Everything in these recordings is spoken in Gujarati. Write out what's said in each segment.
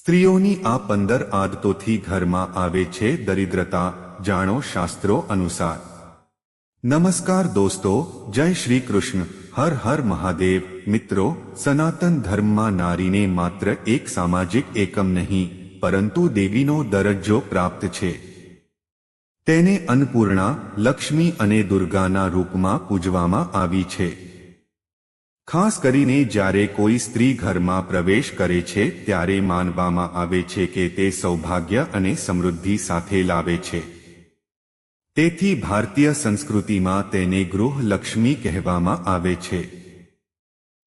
સ્ત્રીઓની આ પંદર આદતોથી ઘરમાં આવે છે દરિદ્રતા, જાણો શાસ્ત્રો અનુસાર. નમસ્કાર દોસ્તો, જય શ્રી કૃષ્ણ. હર હર મહાદેવ. મિત્રો, સનાતન ધર્મમાં નારીને માત્ર એક સામાજિક એકમ નહીં, પરંતુ દેવીનો દરજ્જો પ્રાપ્ત છે. તેને અન્નપૂર્ણા, લક્ષ્મી અને દુર્ગાના રૂપમાં પૂજવામાં આવી છે. ખાસ કરીને જ્યારે કોઈ સ્ત્રી ઘરમાં પ્રવેશ કરે છે, ત્યારે માનવામાં આવે છે કે તે સૌભાગ્ય અને સમૃદ્ધિ સાથે લાવે છે. તેથી ભારતીય સંસ્કૃતિમાં તેને ગૃહલક્ષ્મી કહેવામાં આવે છે.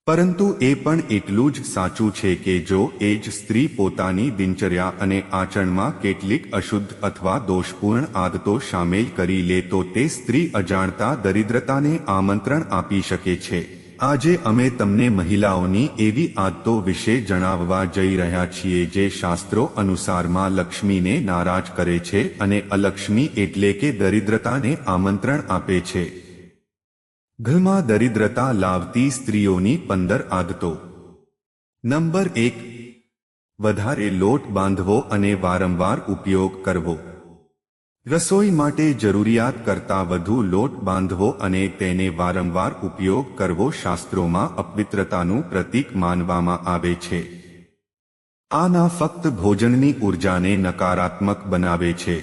પરંતુ એ પણ એટલું જ સાચું છે કે જો એ જ સ્ત્રી પોતાની દિનચર્યા અને આચરણમાં કેટલીક અશુદ્ધ અથવા દોષપૂર્ણ આદતો સામેલ કરી લે તો તે સ્ત્રી અજાણતા દરિદ્રતાને આમંત્રણ આપી શકે છે. આજે અમે તમને મહિલાઓની એવી આદતો વિશે જણાવવા જઈ રહ્યા છીએ જે શાસ્ત્રો અનુસારમાં લક્ષ્મીને નારાજ કરે છે અને અલક્ષ્મી એટલે કે દરિદ્રતાને આમંત્રણ આપે છે. ઘરમાં દરિદ્રતા લાવતી સ્ત્રીઓની પંદર આદતો. નંબર એક. વધારે લોટ બાંધવો અને વારંવાર ઉપયોગ કરવો. રસોઈ માટે જરૂરિયાત કરતાં વધુ લોટ બાંધવો અને તેને વારંવાર ઉપયોગ કરવો શાસ્ત્રોમાં અપવિત્રતાનું પ્રતીક માનવામાં આવે છે. આના ફક્ત ભોજનની ઉર્જાને નકારાત્મક બનાવે છે,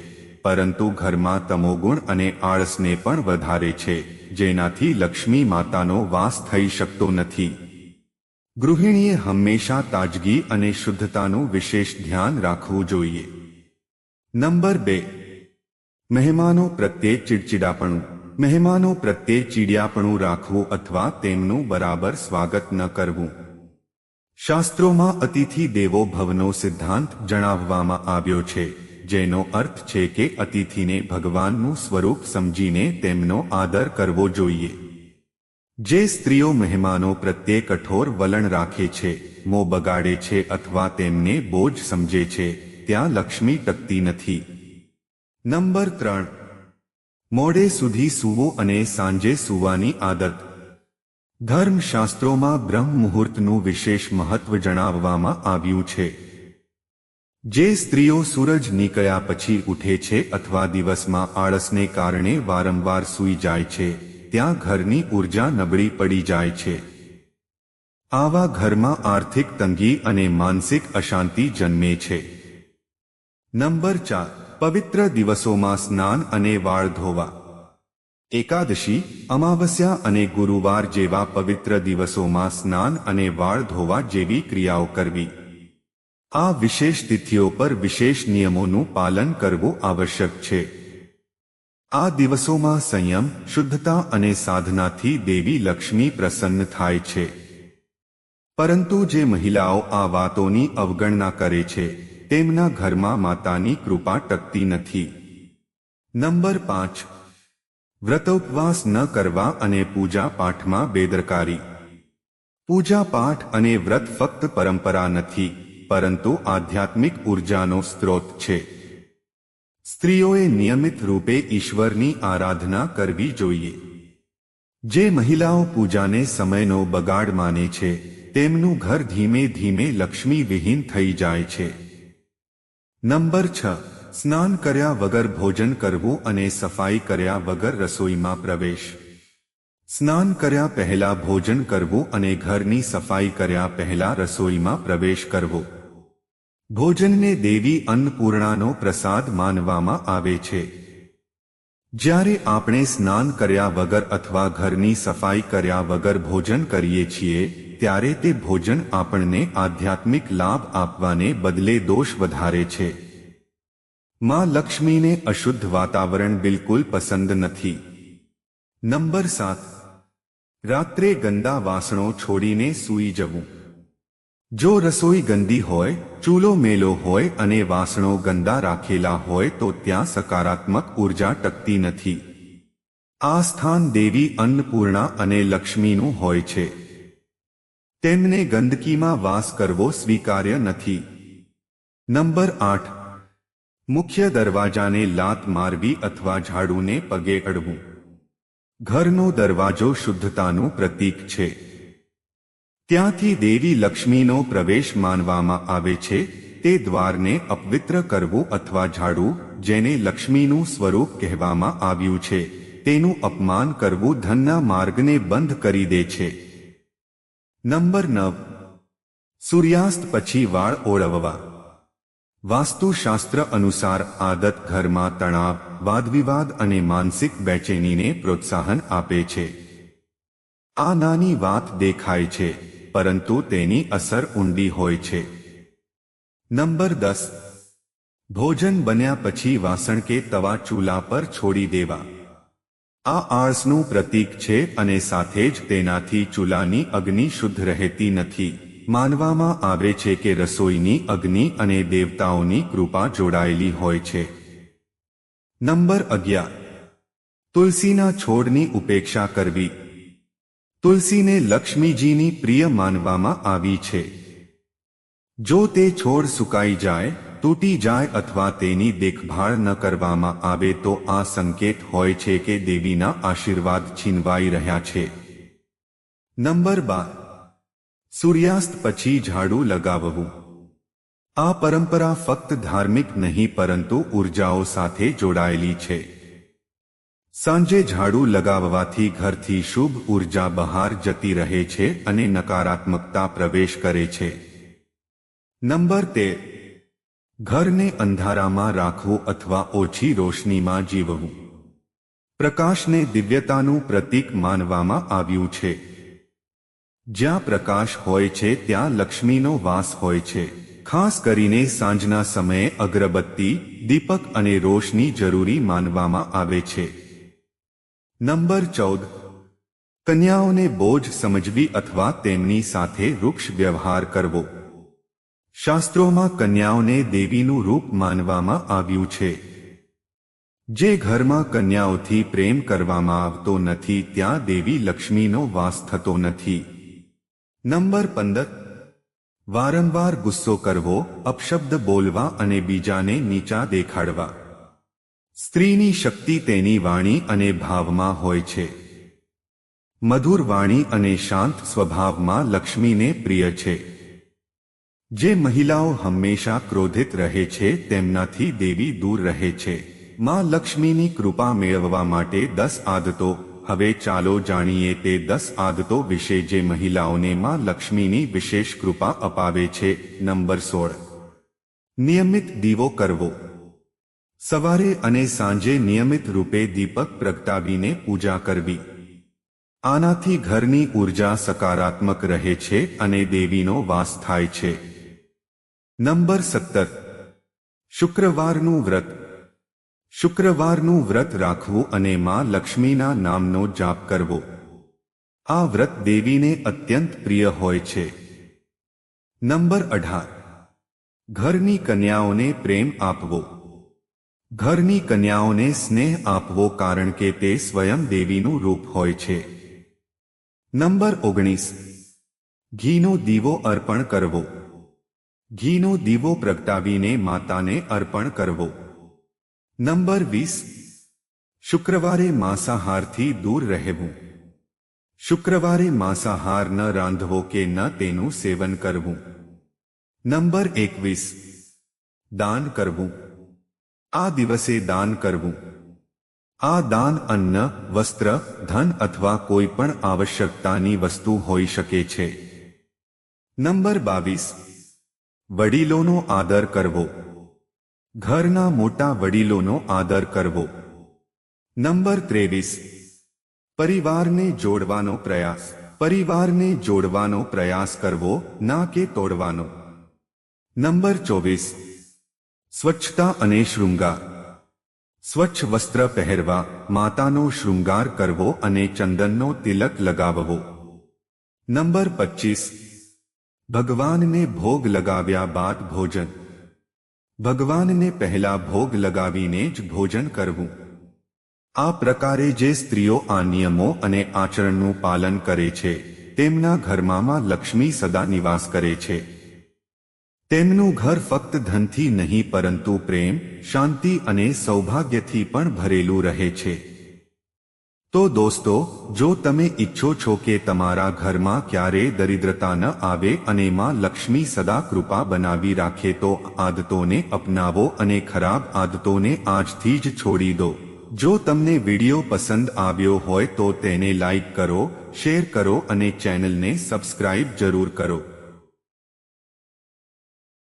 પરંતુ ઘરમાં તમોગુણ અને આળસને પણ વધારે છે, જેનાથી લક્ષ્મી માતાનો વાસ થઈ શકતો નથી. ગૃહિણીએ હંમેશા તાજગી અને શુદ્ધતાનું વિશેષ ધ્યાન રાખવું જોઈએ. નંબર બે. મહેમાનો પ્રત્યે ચીડચીડાપણું. મહેમાનો પ્રત્યે ચીડિયાપણું રાખવું અથવા તેમનું બરાબર સ્વાગત ન કરવું. શાસ્ત્રોમાં અતિથિ દેવો ભવનો સિદ્ધાંત જણાવવામાં આવ્યો છે, જેનો અર્થ છે કે અતિથિને ભગવાનનું સ્વરૂપ સમજીને તેમનો આદર કરવો જોઈએ. જે સ્ત્રીઓ મહેમાનો પ્રત્યે કઠોર વલણ રાખે છે, મો બગાડે છે અથવા તેમને બોજ સમજે છે, ત્યાં લક્ષ્મી ટકતી નથી. નંબર ત્રણ. મોડે સુધી સૂવો અને સાંજે સૂવાની આદત. ધર્મશાસ્ત્રોમાં બ્રહ્મ મુહૂર્તનું વિશેષ મહત્વ જણાવવામાં આવ્યું છે. જે સ્ત્રીઓ સૂરજ નીકળ્યા પછી ઉઠે છે અથવા દિવસમાં આળસને કારણે વારંવાર સૂઈ જાય છે, ત્યાં ઘરની ઊર્જા નબળી પડી જાય છે. આવા ઘરમાં આર્થિક તંગી અને માનસિક અશાંતિ જન્મે છે. નંબર ચાર. પવિત્ર દિવસોમાં સ્નાન અને વાળ ધોવા. એકાદશી, અમાવસ્યા અને ગુરુવાર જેવા પવિત્ર દિવસોમાં સ્નાન અને વાળ ધોવા જેવી ક્રિયાઓ કરવી. આ વિશેષ તિથિઓ પર વિશેષ નિયમોનું પાલન કરવું આવશ્યક છે. આ દિવસોમાં સંયમ, શુદ્ધતા અને સાધનાથી દેવી લક્ષ્મી પ્રસન્ન થાય છે. પરંતુ જે મહિલાઓ આ વાતોની અવગણના કરે છે તેમના ઘરમાં માતાની કૃપા ટકતી નથી. નંબર પાંચ. વ્રતોપવાસ ન કરવા અને પૂજા પાઠમાં બેદરકારી. પૂજા પાઠ અને વ્રત ફક્ત પરંપરા નથી, પરંતુ આધ્યાત્મિક ઉર્જાનો સ્ત્રોત છે. સ્ત્રીઓએ નિયમિત રૂપે ઈશ્વરની આરાધના કરવી જોઈએ. જે મહિલાઓ પૂજાને સમયનો બગાડ માને છે, તેમનું ઘર ધીમે ધીમે લક્ષ્મી વિહીન થઈ જાય છે. નંબર છ. સ્નાન કર્યા વગર ભોજન કરવું અને સફાઈ કર્યા વગર રસોઈમાં પ્રવેશ. સ્નાન કર્યા પહેલા ભોજન કરવું અને ઘરની સફાઈ કર્યા પહેલા રસોઈમાં પ્રવેશ કરવો. ભોજનને દેવી અન્નપૂર્ણાનો પ્રસાદ માનવામાં આવે છે. જ્યારે આપણે સ્નાન કર્યા વગર અથવા ઘરની સફાઈ કર્યા વગર ભોજન કરીએ છીએ ત્યારે તે ભોજન આપણને આધ્યાત્મિક લાભ આપવાને બદલે દોષ વધારે છે. માં લક્ષ્મીને અશુદ્ધ વાતાવરણ બિલકુલ પસંદ નથી. નંબર સાત. રાત્રે ગંદા વાસણો છોડીને સૂઈ જવું. જો રસોઈ ગંદી હોય, ચૂલો મેલો હોય અને વાસણો ગંદા રાખેલા હોય તો ત્યાં સકારાત્મક ઊર્જા ટકતી નથી. આ સ્થાન દેવી અન્નપૂર્ણા અને લક્ષ્મીનું હોય છે. તેમને ગંદકીમાં વાસ કરવો સ્વીકાર્ય નથી. નંબર આઠ. મુખ્ય દરવાજાને લાત મારવી અથવા ઝાડુને પગે અડવું. ઘરનો દરવાજો શુદ્ધતાનું પ્રતીક છે. ત્યાંથી દેવી લક્ષ્મીનો પ્રવેશ માનવામાં આવે છે, તે દ્વારને અપવિત્ર કરવું અથવા ઝાડવું જેને લક્ષ્મીનું સ્વરૂપ કહેવામાં આવ્યું છે, તેનું અપમાન કરવું ધનના માર્ગને બંધ કરી દે છે. નંબર નવ. સૂર્યાસ્ત પછી વાળ ઓળવવા. વાસ્તુશાસ્ત્ર અનુસાર આદત ઘરમાં તણાવ, વાદવિવાદ અને માનસિક બેચેનીને પ્રોત્સાહન આપે છે. આ નાની વાત દેખાય છે, પરંતુ તેની અસર ઊંડી હોય છે. નંબર દસ. ભોજન બન્યા પછી વાસણ કે તવા ચૂલા પર છોડી દેવા. આ આળસનું પ્રતીક છે અને સાથે જ તેનાથી ચૂલાની અગ્નિ શુદ્ધ રહેતી નથી. માનવામાં આવે છે કે રસોઈની અગ્નિ અને દેવતાઓની કૃપા જોડાયેલી હોય છે. નંબર અગિયાર. તુલસીના છોડની ઉપેક્ષા કરવી. તુલસીને લક્ષ્મીજીની પ્રિય માનવામાં આવી છે. જો તે છોડ સુકાઈ જાય તૂટી જાય અથવા તેની દેખભાળ ન કરવામાં આવે તો આ સંકેત હોય છે કે દેવીના આશીર્વાદ છીનવાઈ રહ્યા છે. નંબર બાર. સૂર્યાસ્ત પછી ઝાડુ લગાવવું. આ પરંપરા ફક્ત ધાર્મિક નહીં પરંતુ ઉર્જાઓ સાથે જોડાયેલી છે. સાંજે ઝાડુ લગાવવાથી ઘરથી શુભ ઊર્જા બહાર જતી રહે છે અને નકારાત્મકતા પ્રવેશ કરે છે. નંબર તેર. ઘરને અંધારામાં રાખવું અથવા ઓછી રોશનીમાં જીવવું. પ્રકાશને દિવ્યતાનું પ્રતીક માનવામાં આવ્યું છે. જ્યાં પ્રકાશ હોય છે, ત્યાં લક્ષ્મીનો વાસ હોય છે. ખાસ કરીને સાંજના સમયે અગરબત્તી, દીપક અને રોશની જરૂરી માનવામાં આવે છે. નંબર ચૌદ. કન્યાઓને બોજ સમજવી અથવા તેમની સાથે વૃક્ષ વ્યવહાર કરવો. શાસ્ત્રોમાં કન્યાઓને દેવીનું રૂપ માનવામાં આવ્યું છે. જે ઘરમાં કન્યાઓથી પ્રેમ કરવામાં આવતો નથી, ત્યાં દેવી લક્ષ્મીનો વાસ થતો નથી. નંબર પંદર. વારંવાર ગુસ્સો કરવો, અપશબ્દ બોલવા અને બીજાને નીચા દેખાડવા. સ્ત્રીની શક્તિ તેની વાણી અને ભાવમાં હોય છે. મધુર વાણી અને શાંત સ્વભાવમાં લક્ષ્મીને પ્રિય છે. જે મહિલાઓ હંમેશા ક્રોધિત રહે છે, તેમનાથી દેવી દૂર રહે છે. માં લક્ષ્મીની કૃપા મેળવવા માટે દસ આદતો. હવે ચાલો જાણીએ તે દસ આદતો વિશે જે મહિલાઓને માં લક્ષ્મીની વિશેષ કૃપા અપાવે છે. નંબર સોળ. નિયમિત દીવો કરવો. સવારે અને સાંજે નિયમિત રૂપે દીપક પ્રગટાવીને પૂજા કરવી. આનાથી ઘરની ઊર્જા સકારાત્મક રહે છે અને દેવીનો વાસ થાય છે. નંબર સત્તર. શુક્રવારનું વ્રત. શુક્રવારનું વ્રત રાખવું અને માં લક્ષ્મીના નામનો જાપ કરવો. આ વ્રત દેવીને અત્યંત પ્રિય હોય છે. નંબર અઢાર. ઘરની કન્યાઓને પ્રેમ આપવો. ઘરની કન્યાઓને સ્નેહ આપવો કારણ કે તે સ્વયં દેવીનું રૂપ હોય છે. નંબર ઓગણીસ. ઘીનો દીવો અર્પણ કરવો. ઘીનો દીવો પ્રગટાવીને માતાને અર્પણ કરવો. નંબર વીસ. શુક્રવારે માંસાહારથી દૂર રહેવું. શુક્રવારે માંસાહાર ન રાંધવો કે ન તેનું સેવન કરવું. નંબર એકવીસ. દાન કરવું. આ દિવસે દાન કરવું. આ દાન અન્ન, વસ્ત્ર, ધન અથવા કોઈ પણ આવશ્યકતાની વસ્તુ હોઈ શકે છે. નંબર બાવીસ. વડીલોનો આદર કરવો. ઘરના મોટા વડીલોનો આદર કરવો. નંબર ત્રેવીસ. પરિવારને જોડવાનો પ્રયાસ. પરિવારને જોડવાનો પ્રયાસ કરવો, ના કે તોડવાનો. નંબર ચોવીસ. સ્વચ્છતા અને શૃંગાર. સ્વચ્છ વસ્ત્ર પહેરવા, માતાનો શૃંગાર કરવો અને ચંદનનો તિલક લગાવવો. નંબર પચીસ. ભગવાનને ભોગ લગાવ્યા બાદ ભોજન ભગવાનને પહેલા ભોગ લગાવીને જ ભોજન કરવું આ પ્રકારે જે સ્ત્રીઓ આ નિયમો અને આચરણનું પાલન કરે છે તેમના ઘરમાં લક્ષ્મી સદા નિવાસ કરે છે. તેમનું ઘર ફક્ત ધનથી નહીં, પરંતુ પ્રેમ, શાંતિ અને સૌભાગ્યથી પણ ભરેલું રહે છે. તો દોસ્તો, જો તમે ઈચ્છો છો કે તમારા ઘરમાં ક્યારેય દરિદ્રતા ન આવે અને માં લક્ષ્મી સદા કૃપા બનાવી રાખે, તો આદતોને અપનાવો અને ખરાબ આદતોને આજથી જ છોડી દો. જો તમને વિડિયો પસંદ આવ્યો હોય, તો તેને લાઈક કરો, શેર કરો અને ચેનલને સબસ્ક્રાઇબ જરૂર કરો.